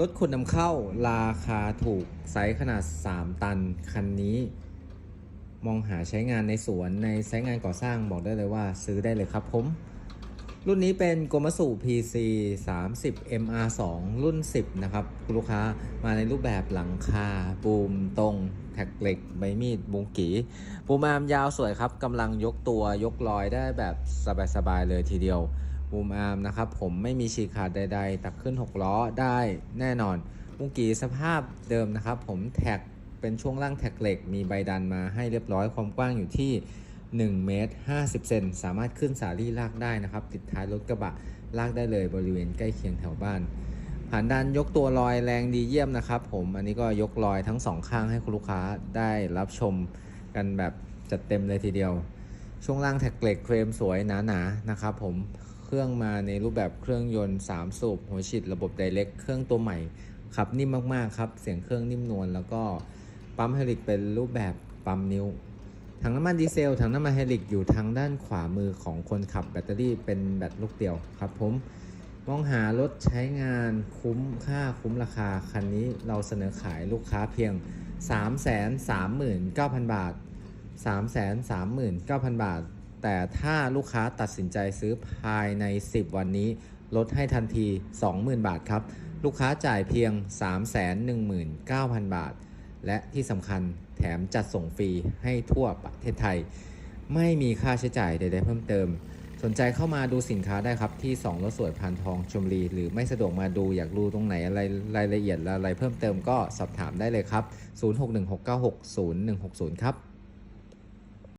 รถขุดนำเข้าราคาถูกไซส์ขนาด 3 ตัน คันนี้ มองหาใช้งานในสวนในไซต์งานก่อสร้างบอกได้เลยว่าซื้อได้เลยครับผม รุ่นนี้เป็นโกมัสุ PC 30 MR2 รุ่น 10 นะครับคุณลูกค้ามาในรูปแบบหลังคาบูมตรง แท็กเหล็กใบมีดบุงกีบูมอามยาวสวยครับกำลังยกตัวยกลอยได้แบบสบายๆเลยทีเดียว บูมอาร์มนะครับผมไม่มีฉีกขาดใด ๆ ตักขึ้น 6 ล้อได้แน่นอนบุกีสภาพเดิมนะครับผมแท็กเป็นช่วงล่างแท็กเหล็ก มีใบดันมาให้เรียบร้อยความกว้างอยู่ที่1เมตร50 เซนสามารถขึ้นสาลี่ลากได้นะครับ ติดท้ายรถกระบะลากได้เลยบริเวณใกล้เคียงแถวบ้านผ่านดันยกตัวลอยแรงดีเยี่ยมนะครับผมอันนี้ก็ยกลอยทั้งสองข้างให้คุณลูกค้าได้รับชมกันแบบจัดเต็มเลยทีเดียว ช่วงล่างแท็กเหล็กเครมสวยหนาๆนะครับผม เครื่องมาในรูปแบบเครื่องยนต์ 3 สูบหัวฉีดระบบไดเ c กเครื่องตัวใหม่ขับนิ่มมากๆครับ เสียงเครื่องนิ่มนวลแล้วก็ปั๊มไฮดรอลิกเป็นรูปแบบปั๊มนิ้วถังน้ำมันดีเซลถังน้ำมันไฮดรอลิกอยู่ทางด้านขวามือของคนขับแบตเตอรี่เป็นแบตลูกเดียวครับผมมองหารถใช้งานคุ้มค่าคุ้มราคา คันนี้เราเสนอขายลูกค้าเพียง 339,000 บาท 339,000 บาท แต่ถ้าลูกค้าตัดสินใจซื้อภายใน 10 วันนี้ ลดให้ทันที 20,000 บาทครับ ลูกค้าจ่ายเพียง 319,000 บาท และที่สำคัญแถมจัดส่งฟรีให้ทั่วประเทศไทย ไม่มีค่าใช้จ่ายใดๆเพิ่มเติม สนใจเข้ามาดูสินค้าได้ครับที่2รถสวยพานทองชมรี หรือไม่สะดวกมาดูอยากรู้ตรงไหนอะไรรายละเอียดอะไรเพิ่มเติมก็สอบถามได้เลยครับ 0616960160 ครับ